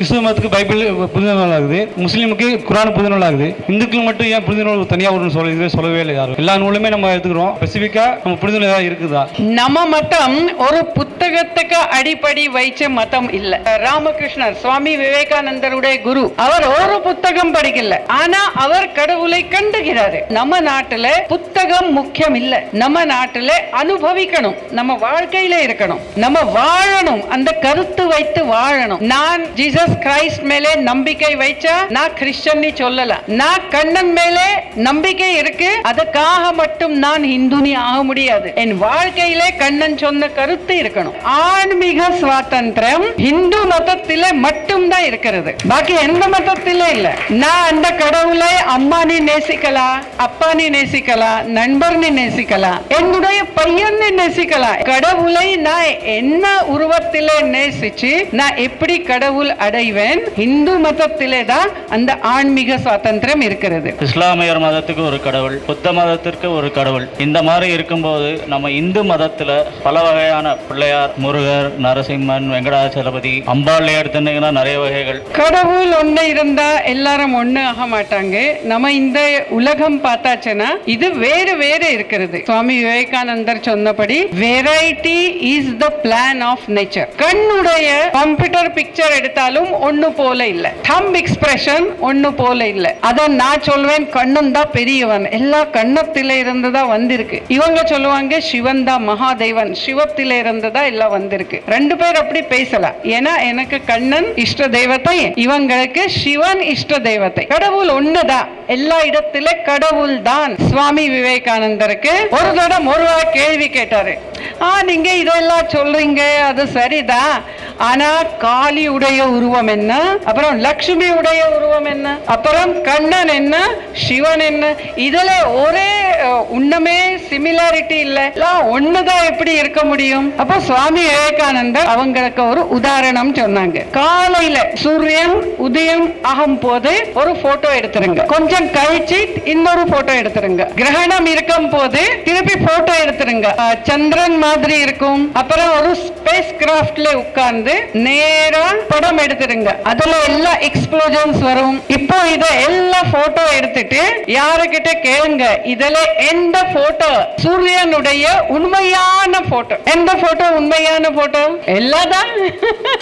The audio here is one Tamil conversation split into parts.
கிறிஸ்துவ மதத்துக்கு பைபிள் புதிய நூல் ஆகுது. முஸ்லீமுக்கு குரான் புதிய நூல் ஆகுது. இந்துக்கள் மட்டும் ஏன் புதிய நூல் தனியாக ஒரு சொல்ல இதுவே சொல்லவே இல்லை யாரும். எல்லா நூலுமே நம்ம எடுத்துக்கிறோம். ஸ்பெசிஃபிக்காக நம்ம புதிய நூல் ஏதாவது இருக்குதா? நம்ம மதம் ஒரு புத்தகத்துக்கு அடிப்படை வைச்ச மதம் இல்ல. ராமகிருஷ்ணர் சுவாமி விவேகானந்தருடைய குரு அவர் ஒரு புத்தகம் படிக்கல. ஆனா அவர் கடவுளை கண்டுகிறாரு. நம்ம நாட்டுல புத்தகம் முக்கியம் இல்ல. நம்ம நாட்டுல அனுபவிக்கணும். நம்ம வாழ்க்கையில இருக்கணும். நம்ம வாழணும். அந்த கருத்து வைத்து வாழணும். நான் ஜீசஸ் கிரைஸ்ட் மேலே நம்பிக்கை வைச்சா நான் கிறிஸ்டன் சொல்லல. நான் கண்ணன் மேலே நம்பிக்கை இருக்கு. அதுக்காக மட்டும் நான் இந்துனி ஆக முடியாது. என் வாழ்க்கையிலே கண்ணன் சொன்ன கருத்து இருக்கணும். ஆன்மீக சுவாதந்திரம் இந்து மதத்திலே மட்டும்தான் இருக்கிறது. பாக்கி எந்த மதத்தில இல்ல. நான் அந்த கடவுளை அம்மானி நேசிக்கலாம் அப்பானி நேசிக்கலாம் நீ நேசிக்கலாம் என்னுடைய பையனை நேசிக்கலாம் கடவுளை நான் என்ன உருவத்திலே நேசிச்சு நான் எப்படி கடவுள் அடை அடைவேன் இந்து மதத்திலே தான் அந்த ஆன்மீக சுவாதந்திரம் இருக்கிறது. இஸ்லாமியர் மதத்துக்கு ஒரு கடவுள் புத்த மதத்திற்கு ஒரு கடவுள். இந்த மாதிரி இருக்கும்போது நம்ம இந்து மதத்துல பல வகையான பிள்ளையார் முருகர் நரசிம்மன் வெங்கடாச்சலபதி அம்பாள் எடுத்துட்டீங்கன்னா நிறைய வகைகள். கடவுள் ஒண்ணு இருந்தா எல்லாரும் ஒண்ணு ஆக மாட்டாங்க. நம்ம இந்த உலகம் பார்த்தாச்சுன்னா இது வேறு வேறு இருக்கிறது. சுவாமி விவேகானந்தர் சொன்னபடி variety is the plan of nature Kannudaya computer picture எடுத்தாலும் ஒண்ணு போல இல்ல. தம் எக்ஸ்பிரஷன் ஒன்று போல இல்ல. அத நான் சொல்வேன் கண்ணன் தான் பெரியவன். எல்லா கண்ணத்தில இருந்துதான் வந்திருக்கு. இவங்க சொல்லுவாங்க சிவன் தான் மகாதேவன். சிவத்தில இருந்துதான் எல்லாம் வந்திருக்கு. ரெண்டு பேர் அப்படி பேசலாம் ஏன்னா எனக்கு கண்ணன் இஷ்ட தெய்வத்தை இவங்களுக்கு சிவன் இஷ்ட தெய்வத்தை. கடவுள் ஒண்ணுதான். எல்லா இடத்துல கடவுள் தான். சுவாமி விவேகானந்தருக்கு ஒரு தடம் ஒரு கேள்வி கேட்டாரு. ஆ நீங்க இதெல்லாம் சொல்றீங்க. அது சரிதான். ஆனா காளி உடைய உருவம் என்ன? அப்புறம் லக்ஷ்மி உடைய உருவம் என்ன? அப்புறம் கண்ணன் என்ன? சிவன் என்ன? இதுல ஒரே உன்னமே சிமிலாரிட்டி இல்ல. எல்லாம் ஒண்ணுதான் எப்படி இருக்க முடியும்? அப்போ சுவாமி விவேகானந்தர் அவங்களுக்கு ஒரு உதாரணம் சொன்னாங்க. காலையில சூரியன் உதயம் ஆகும் போது ஒரு போட்டோ எடுத்துருங்க. கொஞ்சம் கழிச்சு இன்னொரு போட்டோ எடுத்துருங்க. கிரகணம் இருக்கும் போது திருப்பி போட்டோ எடுத்துருங்க. சந்திரன் மாதிரி இருக்கும். அப்புறம் ஒரு ஸ்பேஸ் கிராஃப்ட்ல உட்கார்ந்து நேரா படம் எடுத்துருங்க. அதுல எல்லா எக்ஸ்ப்ளோஜன்ஸ் வரும். இப்போ இதை எல்லா போட்டோ எடுத்துட்டு யாருக்கிட்ட கேளுங்க. இதுல எந்த போட்டோ சூரியனுடைய உண்மையான போட்டோ எந்த போட்டோ உண்மையான போட்டோ எல்லாதான்.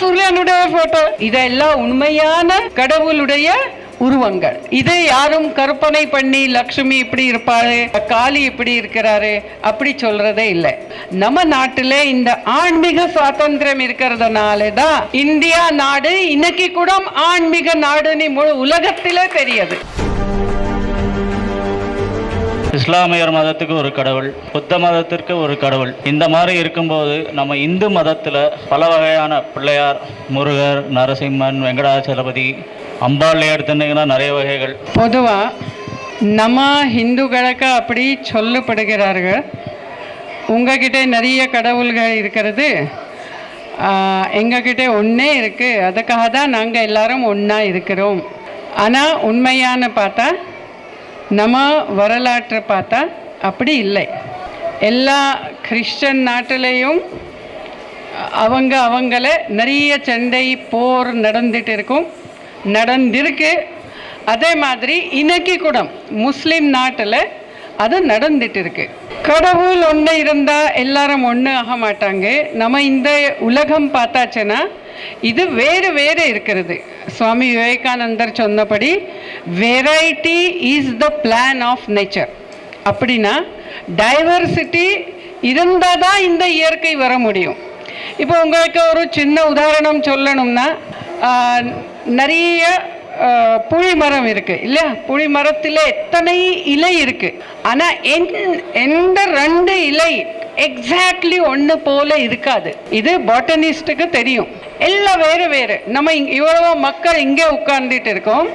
சூரியனுடைய போட்டோ இதெல்லாம் உண்மையான கடவுளுடைய உருவங்கள். இதை யாரும் கற்பனை பண்ணி லக்ஷ்மி இப்படி இருப்பாரு காளி இப்படி இருக்கிறாரு அப்படி சொல்றதே இல்லை. நம்ம நாட்டுல இந்த ஆன்மீக சுவாதந்திரம் இருக்கிறதுனால தான் இந்தியா நாடு இன்னைக்கு கூட ஆன்மீக நாடுன்னு உலகத்திலே தெரியுது. இஸ்லாமியர் மதத்துக்கு ஒரு கடவுள் புத்த மதத்திற்கு ஒரு கடவுள். இந்த மாதிரி இருக்கும்போது நம்ம இந்து மதத்தில் பல வகையான பிள்ளையார் முருகர் நரசிம்மன் வெங்கடாச்சலபதி அம்பாள் எடுத்துட்டீங்கன்னா நிறைய வகைகள். பொதுவாக நம்ம ஹிந்துக்களுக்கு அப்படி சொல்லப்படுகிறார்கள். உங்ககிட்ட நிறைய கடவுள்கள் இருக்கிறது. எங்ககிட்ட ஒன்றே இருக்குது அதுக்காக தான் நாங்கள் எல்லாரும் ஒன்றா இருக்கிறோம். ஆனால் உண்மையான பார்த்தா நம்ம வரலாற்றை பார்த்தா அப்படி இல்லை. எல்லா கிறிஸ்டன் நாட்டிலையும் அவங்க அவங்கள நிறைய சண்டை போர் நடந்துட்டு இருக்கும். நடந்திருக்கு. அதே மாதிரி இன்னைக்கு கூட முஸ்லீம் நாட்டில் அது நடந்துட்டு இருக்கு. கடவுள் ஒன்று இருந்தால் எல்லாரும் ஒன்று ஆக மாட்டாங்க. நம்ம இந்த உலகம் பார்த்தாச்சுன்னா இது வேறு வேறு இருக்கிறது. சுவாமி விவேகானந்தர் சொன்னபடி variety is the plan of nature அப்படின்னா டைவர்சிட்டி இருந்தால் தான் இந்த இயற்கை வர முடியும். இப்போ உங்களுக்கு ஒரு சின்ன உதாரணம் சொல்லணும்னா நிறைய புளி மரம் இருக்குது இல்லையா? புளி மரத்தில் எத்தனை இலை இருக்குது ஆனால் என் எந்த ரெண்டு இலை எக்ஸாக்ட்லி ஒன்று போல இருக்காது. இது பாட்டனிஸ்டுக்கு தெரியும். எல்லாம் வேறு வேறு. நம்ம இங் இவ்வளவு மக்கள் இங்கே உட்கார்ந்துட்டு இருக்கோம்.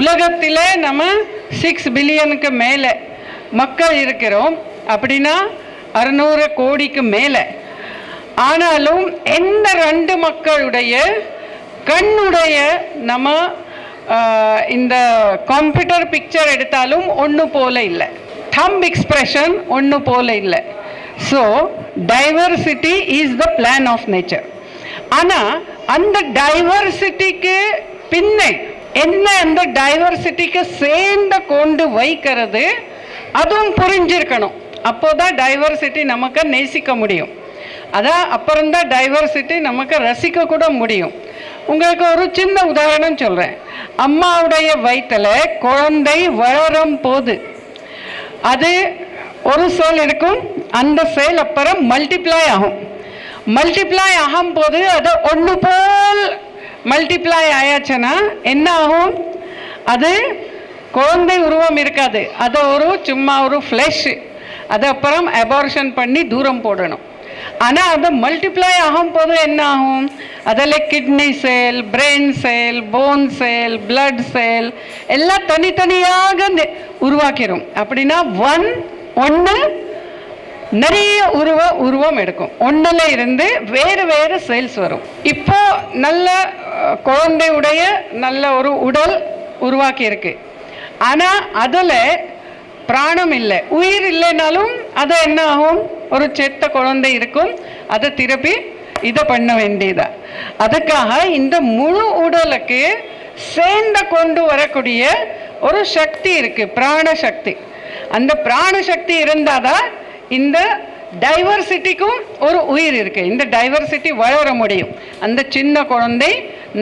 உலகத்தில் நம்ம சிக்ஸ் பில்லியனுக்கு மேலே மக்கள் இருக்கிறோம். அப்படின்னா அறுநூறு கோடிக்கு மேலே. ஆனாலும் எந்த ரெண்டு மக்களுடைய கண்ணுடைய நம்ம இந்த கம்ப்யூட்டர் பிக்சர் எடுத்தாலும் ஒன்று போல இல்லை. தம் எக்ஸ்பிரஷன் ஒன்று போல இல்லை. So diversity is the plan of nature ஆனால் அந்த டைவர்சிட்டிக்கு பின்னே என்ன அந்த டைவர்சிட்டிக்கு சேர்ந்து கொண்டு வைக்கிறது அதுவும் புரிஞ்சிருக்கணும். அப்போதான் டைவர்சிட்டி நமக்கு நேசிக்க முடியும். அதான் அப்புறம்தான் டைவர்சிட்டி நமக்கு ரசிக்க கூட முடியும். உங்களுக்கு ஒரு சின்ன உதாரணம் சொல்கிறேன் அம்மாவுடைய வயிற்றில் குழந்தை வளரும் போது அது ஒரு செல் இருக்கும். அந்த செல் அப்புறம் மல்டிப்ளை ஆகும். மல்டிப்ளை ஆகும் போது அது ஒன்று போல் மல்டிப்ளை ஆயாச்சுன்னா என்ன ஆகும் அது குழந்தை உருவம் இருக்காது. அது ஒரு சும்மா ஒரு ஃப்ளஷ் அது அப்புறம் அபார்ஷன் பண்ணி தூரம் போடணும். ஆனால் அது மல்டிப்ளை ஆகும் போது என்ன ஆகும் அதில் kidney cell brain cell bone cell blood cell எல்லாம் தனித்தனியாக உருவாக்கிடும் அப்படின்னா ஒன் ஒன்று நிறைய உருவ உருவம் எடுக்கும். ஒன்றில் இருந்து வேறு வேறு செல்ஸ் வரும். இப்போ நல்ல குழந்தையுடைய நல்ல ஒரு உடல் உருவாக்கி இருக்கு. ஆனால் அதில் பிராணம் இல்லை. உயிர் இல்லைனாலும் அது என்ன ஆகும்? ஒரு செத்த குழந்தை இருக்கும். அதை திருப்பி இதை பண்ண வேண்டியதா. அதுக்காக இந்த முழு உடலுக்கு சேர்ந்த கொண்டு வரக்கூடிய ஒரு சக்தி இருக்கு. பிராண சக்தி. அந்த பிராண சக்தி இருந்தாதான் இந்த டைவர்சிட்டிக்கும் ஒரு உயிர் இருக்குது இந்த டைவர்சிட்டி வளர முடியும். அந்த சின்ன குழந்தை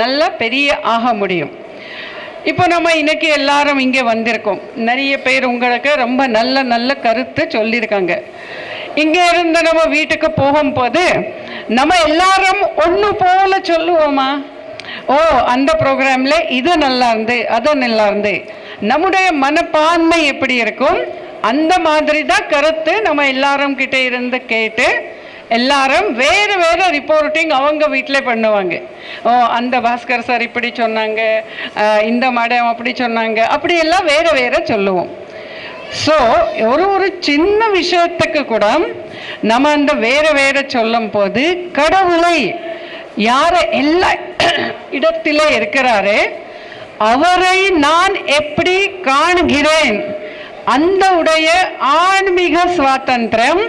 நல்ல பெரிய ஆக முடியும். இப்போ நம்ம இன்னைக்கு எல்லாரும் இங்கே வந்திருக்கோம். நிறைய பேர் உங்களுக்கு ரொம்ப நல்ல நல்ல கருத்து சொல்லியிருக்காங்க. இங்கே இருந்து நம்ம வீட்டுக்கு போகும்போது நம்ம எல்லாரும் ஒன்று போல சொல்லுவோமா? ஓ அந்த ப்ரோக்ராமில் இது நல்லா இருந்து அது நல்லா இருந்து. நம்முடைய மனப்பான்மை எப்படி இருக்கும்? அந்த மாதிரி தான் கருத்து நம்ம எல்லாரும் கிட்ட இருந்து கேட்டு எல்லாரும் வேறு வேறு ரிப்போர்ட்டிங் அவங்க வீட்டில் பண்ணுவாங்க. ஓ அந்த பாஸ்கர் சார் இப்படி சொன்னாங்க இந்த மேடம் அப்படி சொன்னாங்க அப்படியெல்லாம் வேறு வேறு சொல்லுவோம். ஸோ ஒரு ஒரு சின்ன விஷயத்துக்கு கூட நம்ம அந்த வேறு வேறு சொல்லும் போது கடவுளை யார எல்லா இடத்திலே இருக்கிறாரு அவரை நான் எப்படி காண்கிறேன்? அந்த உடைய ஆன்மீக சுவாதந்திரம்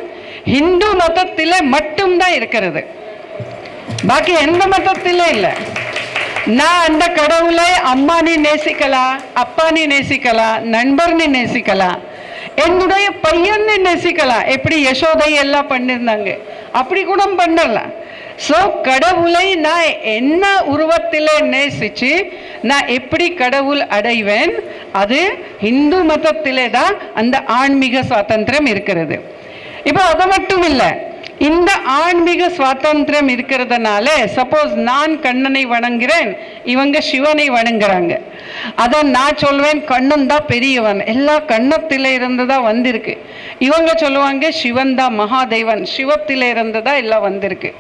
இந்து மதத்தில் மட்டும்தான் இருக்கிறது. பாக்கி எந்த மதத்திலே இல்லை. நான் அந்த கடவுளை அம்மானி நேசிக்கலாம் அப்பானி நேசிக்கலாம் நண்பர்னு நேசிக்கலாம் என்னுடைய பையனை நேசிக்கலாம் எப்படி யசோதை எல்லாம் பண்ணியிருந்தாங்க அப்படி கூட பண்ணலாம் ஸோ கடவுளை நான் என்ன உருவத்தில் நேசிச்சு நான் எப்படி கடவுள் அடைவேன்? அது இந்து மதத்திலே தான் அந்த ஆன்மீக சுவாதந்திரம் இருக்கிறது. இப்போ அது மட்டும் இல்லை இந்த ஆன்மீக சுவாதந்திரம் இருக்கிறதுனால சப்போஸ் நான் கண்ணனை வணங்குறேன் இவங்க சிவனை வணங்குறாங்க. அதை நான் சொல்வேன் கண்ணன் தான் பெரியவன். எல்லா கண்ணத்தில இருந்து தான் வந்திருக்கு. இவங்க சொல்லுவாங்க சிவன் தான் மகாதேவன். சிவத்தில இருந்து தான் எல்லாம் வந்திருக்கு.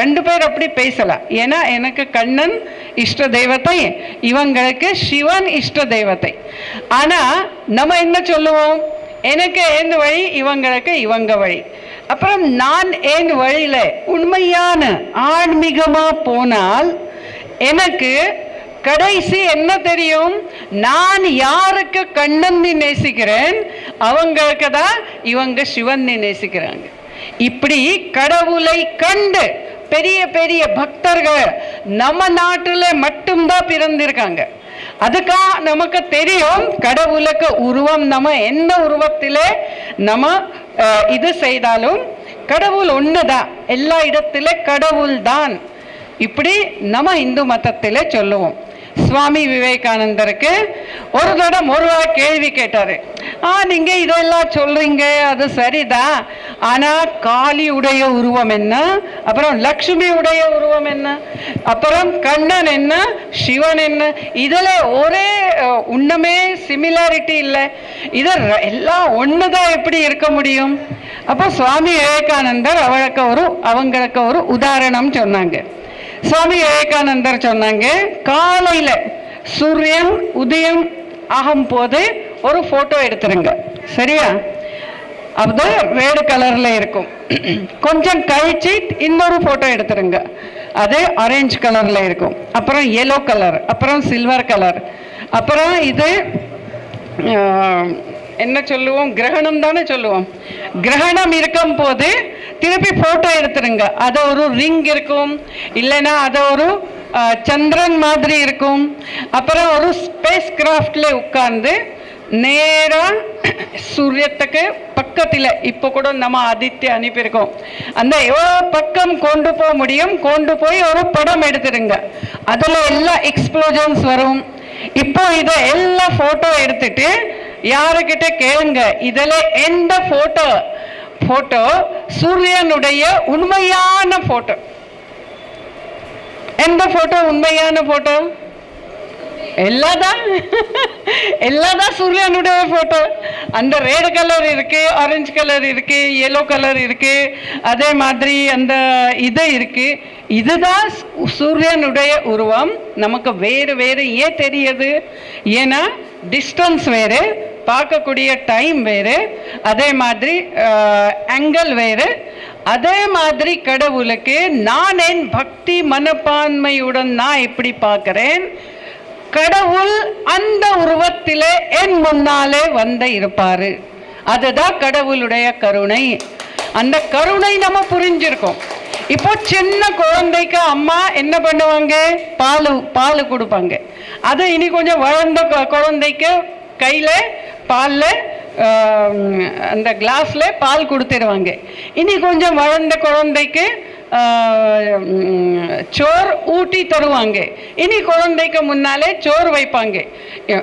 ரெண்டு பேர் அப்படி பேசலாம் ஏன்னா எனக்கு கண்ணன் இஷ்ட தெய்வத்தை இவங்களுக்கு சிவன் இஷ்ட தெய்வத்தை. ஆனால் நம்ம என்ன சொல்லுவோம்? எனக்கு என் வழி இவங்களுக்கு இவங்க வழி. அப்புறம் நான் என் வழியில உண்மையான ஆன்மீகமாக போனால் எனக்கு கடைசி என்ன தெரியும்? நான் யாருக்கு கண்ணன் நேசிக்கிறேன் அவங்களுக்கு தான் இவங்க சிவன் நேசிக்கிறாங்க இப்படி கடவுளை கண்டு பெரிய பெரிய பக்தர்கள் நம்ம நாட்டில் மட்டும்தான் பிறந்திருக்காங்க. அதுக்காக நமக்கு தெரியும் கடவுளுக்கு உருவம் நம்ம எந்த உருவத்தில் நம்ம இது செய்தாலும் கடவுள் ஒண்ணுதான். எல்லா இடத்துல கடவுள் தான் இப்படி நம்ம இந்து மதத்தில் சொல்லுவோம். சுவாமி விவேகானந்தருக்கு ஒரு தடம் ஒரு கேள்வி கேட்டார். ஆ நீங்கள் இதெல்லாம் சொல்கிறீங்க அது சரிதான் காளி காளியுடைய உருவம் என்ன? அப்புறம் லக்ஷ்மி உடைய உருவம் என்ன? அப்புறம் கண்ணன் என்ன? சிவன் என்ன? இதில் ஒரே ஒன்றுமே சிமிலாரிட்டி இல்லை. இது எல்லாம் ஒன்று தான் எப்படி இருக்க முடியும்? அப்போ சுவாமி விவேகானந்தர் அவளுக்கு ஒரு அவங்களுக்கு ஒரு உதாரணம் சொன்னாங்க. சுவாமி விவேகானந்தர் சொன்னாங்க காலையில் சூரியன் உதயம் ஆகும் போது ஒரு ஃபோட்டோ எடுத்துருங்க. சரியா? அது ரெட் கலரில் இருக்கும். கொஞ்சம் கழிச்சு இன்னொரு ஃபோட்டோ எடுத்துருங்க. அது ஆரஞ்சு கலரில் இருக்கும். அப்புறம் எல்லோ கலர் அப்புறம் சில்வர் கலர் அப்புறம் இது என்ன சொல்லுவோம்? கிரகணம் தானே சொல்லுவோம். கிரகணம் இருக்கும் போது திருப்பி போட்டோ எடுத்துருங்க. அது ஒரு ரிங் இருக்கும். இல்லைன்னா அதை ஒரு சந்திரன் மாதிரி இருக்கும். அப்புறம் ஒரு ஸ்பேஸ் கிராஃப்டில் உட்கார்ந்து நேராக சூரியத்துக்கு பக்கத்தில் இப்போ கூட நம்ம ஆதித்ய அனுப்பியிருக்கோம் அந்த எவ்வளோ பக்கம் கொண்டு போக முடியும். கொண்டு போய் ஒரு படம் எடுத்துருங்க. அதில் எல்லா எக்ஸ்ப்ளோஜன்ஸ் வரும். இப்போ இதை எல்லா ஃபோட்டோ எடுத்துட்டு யாருக்கிட்ட கேளுங்க? இதில் எந்த ஃபோட்டோ ஃபோட்டோ சூரியனுடைய உண்மையான ஃபோட்டோ எந்த ஃபோட்டோ உண்மையான ஃபோட்டோ எல்லாதான். எல்லாதான் சூரியனுடைய ஃபோட்டோ அந்த ரெட் கலர் இருக்கு ஆரஞ்சு கலர் இருக்கு எல்லோ கலர் இருக்கு. அதே மாதிரி அந்த இது இருக்கு. இதுதான் சூரியனுடைய உருவம். நமக்கு வேறு வேறு ஏன் தெரியுது? ஏன்னா டிஸ்டன்ஸ் வேறு. பார்க்கக்கூடிய டைம் வேறு அதே மாதிரி ஆங்கிள் வேறு. அதே மாதிரி கடவுளுக்கு நான் என் பக்தி மனப்பான்மையுடன் நான் எப்படி பார்க்கிறேன்? கடவுள் அந்த உருவத்திலே என் முன்னாலே வந்து இருப்பார். அதுதான் கடவுளுடைய கருணை. அந்த கருணை நம்ம புரிஞ்சிருக்கோம். இப்போ சின்ன குழந்தைக்கு அம்மா என்ன பண்ணுவாங்க? பால் பால் கொடுப்பாங்க. அது இனி கொஞ்சம் வளர்ந்த கு- குழந்தைக்கு கையில் பாலில் அந்த கிளாஸில் பால் கொடுத்துருவாங்க. இனி கொஞ்சம் வளர்ந்த குழந்தைக்கு சோர் சோறு ஊட்டி தருவாங்க. இனி குழந்தைக்கு முன்னாலே சோறு வைப்பாங்க.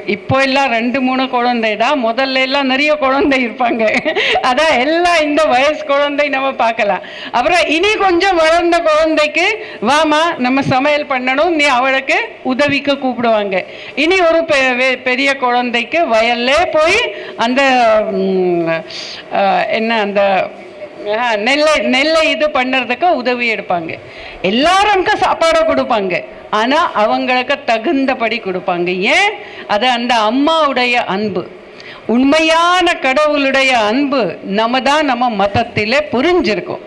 இப்போ எல்லாம் ரெண்டு மூணு குழந்தை தான். முதல்ல எல்லாம் நிறைய குழந்தை இருப்பாங்க. அதான் எல்லாம் இந்த வயசு குழந்தை நம்ம பார்க்கலாம். அப்புறம் இனி கொஞ்சம் வளர்ந்த குழந்தைக்கு வாமா நம்ம சமையல் பண்ணணும். நீ அவளுக்கு உதவிக்கு கூப்பிடுவாங்க. இனி ஒரு பெ- பெரிய குழந்தைக்கு வயல்ல போய் அந்த என்ன அந்த நெல்லை நெல்லை இது பண்ணுறதுக்கு உதவி எடுப்பாங்க. எல்லாரும்க்கு சாப்பாடை கொடுப்பாங்க. ஆனால் அவங்களுக்கு தகுந்தபடி கொடுப்பாங்க. ஏன்? அது அந்த அம்மாவுடைய அன்பு. உண்மையான கடவுளுடைய அன்பு நம்ம தான் நம்ம மதத்திலே புரிஞ்சிருக்கோம்.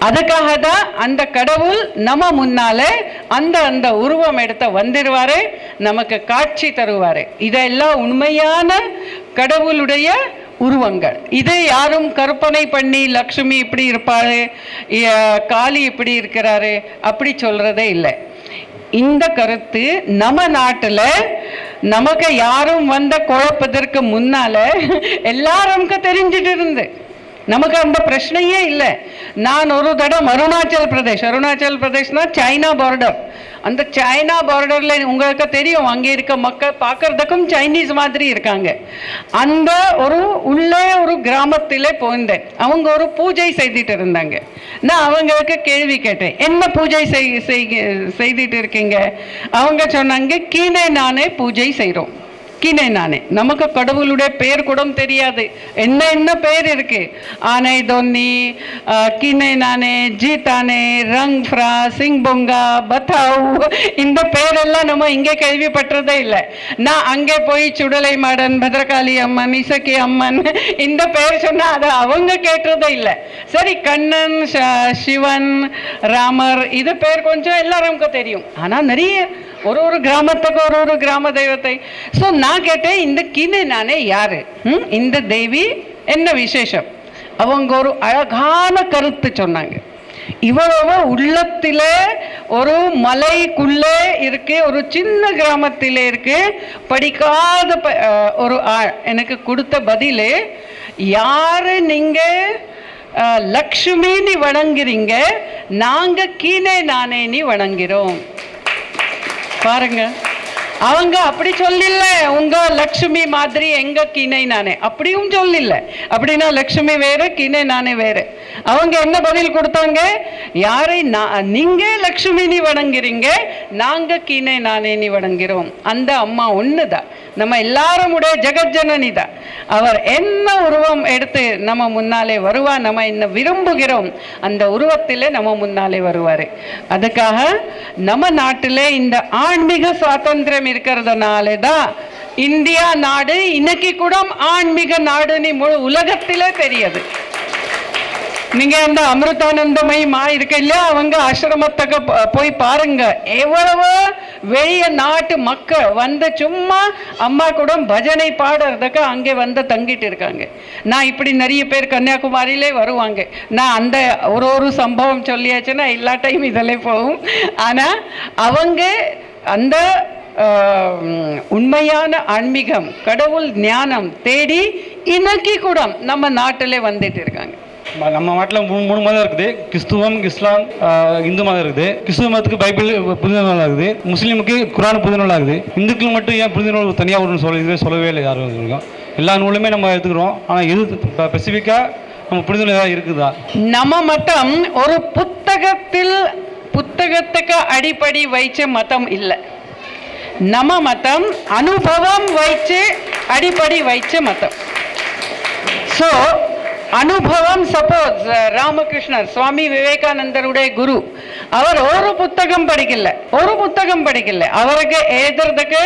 அதுக்காக தான் அந்த கடவுள் நம்ம முன்னாலே அந்த அந்த உருவம் எடுத்த வந்துடுவாரு நமக்கு காட்சி தருவாரு. இதெல்லாம் உண்மையான கடவுளுடைய உருவங்கள். இதை யாரும் கற்பனை பண்ணி லக்ஷ்மி இப்படி இருப்பாரு காளி இப்படி இருக்கிறாரு அப்படி சொல்றதே இல்லை. இந்த கருத்து நம்ம நாட்டில் நமக்கு யாரும் வந்த குழப்பதற்கு முன்னால எல்லாருக்கும் தெரிஞ்சிட்டு இருந்து. நமக்கு அந்த பிரச்சனையே இல்லை. நான் ஒரு தடம் அருணாச்சல் பிரதேஷ் அருணாச்சல் பிரதேஷ்னா சைனா பார்டர் அந்த சைனா பார்டரில் உங்களுக்கு தெரியும் அங்கே இருக்க மக்கள் பார்க்கறதுக்கும் சைனீஸ் மாதிரி இருக்காங்க. அந்த ஒரு உள்ளே ஒரு கிராமத்திலே போயிருந்தேன். அவங்க ஒரு பூஜை செய்துட்டு இருந்தாங்க. நான் அவங்களுக்கு கேள்வி கேட்டேன் என்ன பூஜை செய் செய்துட்டு இருக்கீங்க? அவங்க சொன்னாங்க கீழே நானே பூஜை செய்கிறோம் கிணை நானே. நமக்கு கடவுளுடைய பேர் கூட தெரியாது. என்ன என்ன பெயர் இருக்கு? ஆனை தொன்னி கிணை நானே ஜீதானே ரங் ஃப்ரா சிங் பொங்கா பத்தாவு. இந்த பேரெல்லாம் நம்ம இங்கே கேள்விப்பட்டதே இல்லை. நான் அங்கே போய் சுடலை மாடன் பத்ரகாளி அம்மன் இசக்கி அம்மன் இந்த பேர் சொன்னால் அதை அவங்க கேட்டதே இல்லை. சரி கண்ணன் சிவன் ராமர் இது பேர் கொஞ்சம் எல்லாருக்கும் தெரியும். ஆனால் நிறைய ஒரு ஒரு கிராமத்துக்கு ஒரு ஒரு கிராம தெய்வத்தை. ஸோ நான் கேட்டேன் இந்த கிளி நானே யாரு? ம்? இந்த தேவி? என்ன விசேஷம்? அவங்க ஒரு அழகான கருத்து சொன்னாங்க. இவ்வளவு உள்ளத்திலே ஒரு மலைக்குள்ளே இருக்கு ஒரு சின்ன கிராமத்திலே இருக்கு படிக்காத ப- ஒரு ஆள் எனக்கு கொடுத்த பதில் யாரு நீங்க? அஹ், லக்ஷ்மின்னு வணங்குறீங்க நாங்கள் கீழே நானே நீ வணங்குறோம். பாருங்க. அவங்க அப்படி சொல்லில்ல. உங்க லக்ஷ்மி மாதிரி எங்க கிணை நானே. அப்படியும் சொல்லில்ல. அப்படின்னா லக்ஷ்மி வேற கிணை நானே வேற. அவங்க என்ன பதில் கொடுத்தாங்க? யாரை நான் நீங்க லக்ஷ்மி நீ வணங்குறீங்க நாங்க கீனை நானே நீ வணங்குறோம். அந்த அம்மா ஒண்ணுதான் நம்ம எல்லாருமுடைய ஜெகஜனனி தான் அவர் என்ன உருவம் எடுத்து நம்ம முன்னாலே வருவா நம்ம என்ன விரும்புகிறோம் அந்த உருவத்திலே நம்ம முன்னாலே வருவாரு. அதுக்காக நம்ம நாட்டில் இந்த ஆன்மீக சுவாதந்திரம் இருக்கிறதுனால தான் இந்தியா நாடு இன்னைக்கு கூட ஆன்மீக நாடுன்னு முழு உலகத்திலே தெரியுது. நீங்கள் அந்த அமிர்தானந்தமயமா இருக்க இல்லையா? அவங்க ஆசிரமத்துக்கு போய் பாருங்க. எவ்வளவு வெளிய நாட்டு மக்கள் வந்து சும்மா அம்மா கூட பஜனை பாடுறதுக்கு அங்கே வந்து தங்கிட்டு இருக்காங்க. நான் இப்படி நிறைய பேர் கன்னியாகுமரியிலே வருவாங்க. நான் அந்த ஒரு ஒரு சம்பவம் சொல்லியாச்சுன்னா எல்லா டைம் இதில் போகும். ஆனால் அவங்க அந்த உண்மையான ஆன்மீகம் கடவுள் ஞானம் தேடி இன்னைக்கு கூட நம்ம நாட்டில் வந்துட்டு இருக்காங்க. நம்ம நாட்டில் மூணு மூணு மதம் இருக்குது. கிறிஸ்துவம் இஸ்லாம் இந்து மதம் இருக்குது. கிறிஸ்துவ மதத்துக்கு பைபிள் புதிய நூல் ஆகுது முஸ்லீமுக்கு குரான் புதிய நூல் ஆகுது இந்துக்கள் மட்டும் ஏன் புதிய நூல் தனியாக ஒன்று சொல்ல இதுவே சொல்லவே இல்லை யாரும் இது எல்லா நூலுமே நம்ம எடுத்துக்கிறோம். ஆனால் எது ஸ்பெசிஃபிக்காக நம்ம புரிதல் ஏதாவது இருக்குதா? நம்ம மதம் ஒரு புத்தகத்தில் புத்தகத்துக்கு அடிப்படை வைச்ச மதம் இல்லை. நம்ம மதம் அனுபவம் வைச்சு அடிப்படை வைச்ச மதம். ஸோ அனுபவம் சப்போஸ் ராமகிருஷ்ணர் சுவாமி விவேகானந்தருடைய குரு. அவர் ஒரு புத்தகம் படிக்கல. ஒரு புத்தகம் படிக்கல. அவருக்கு எழுதுறதுக்கு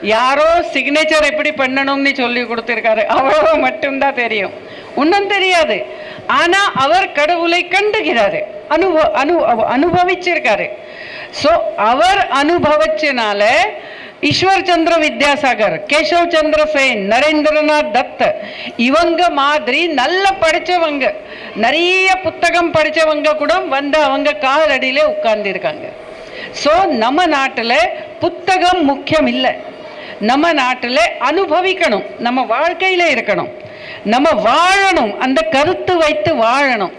யாரோ சிக்னேச்சர் எப்படி பண்ணணும்னு சொல்லி கொடுத்துருக்காரு. அவ்வளோ மட்டும்தான் தெரியும். ஒன்றும் தெரியாது. ஆனால் அவர் கடவுளை கண்டுகிறாரு. அனுபவ அனு அனுபவிச்சிருக்காரு. ஸோ அவர் அனுபவிச்சனால ஈஸ்வர் சந்திர வித்யாசாகர் கேசவ் சந்திர சேன் நரேந்திரநாத் தத் இவங்க மாதிரி நல்ல படித்தவங்க நிறைய புத்தகம் படித்தவங்க கூட வந்து அவங்க காலடியில் உட்கார்ந்துருக்காங்க. ஸோ நம்ம நாட்டில் புத்தகம் முக்கியம் இல்லை. நம்ம நாட்டில் அனுபவிக்கணும். நம்ம வாழ்க்கையில் இருக்கணும். நம்ம வாழணும். அந்த கருத்து வைத்து வாழணும்.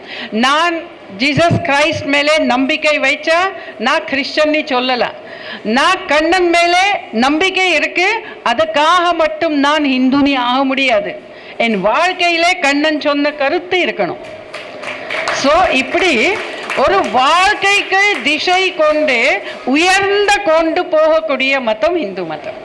நான் ஜீசஸ் கிரைஸ்ட் மேலே நம்பிக்கை வைச்சா நான் கிறிஸ்டன் சொல்லலை. நான் கண்ணன் மேலே நம்பிக்கை இருக்கு அதுக்காக மட்டும் நான் ஹிந்துனி ஆக முடியாது. என் வாழ்க்கையிலே கண்ணன் சொன்ன கருத்து இருக்கணும். ஸோ இப்படி ஒரு வாழ்க்கைக்கு திசை கொண்டு உயர்ந்த கொண்டு போகக்கூடிய மதம் இந்து மதம்.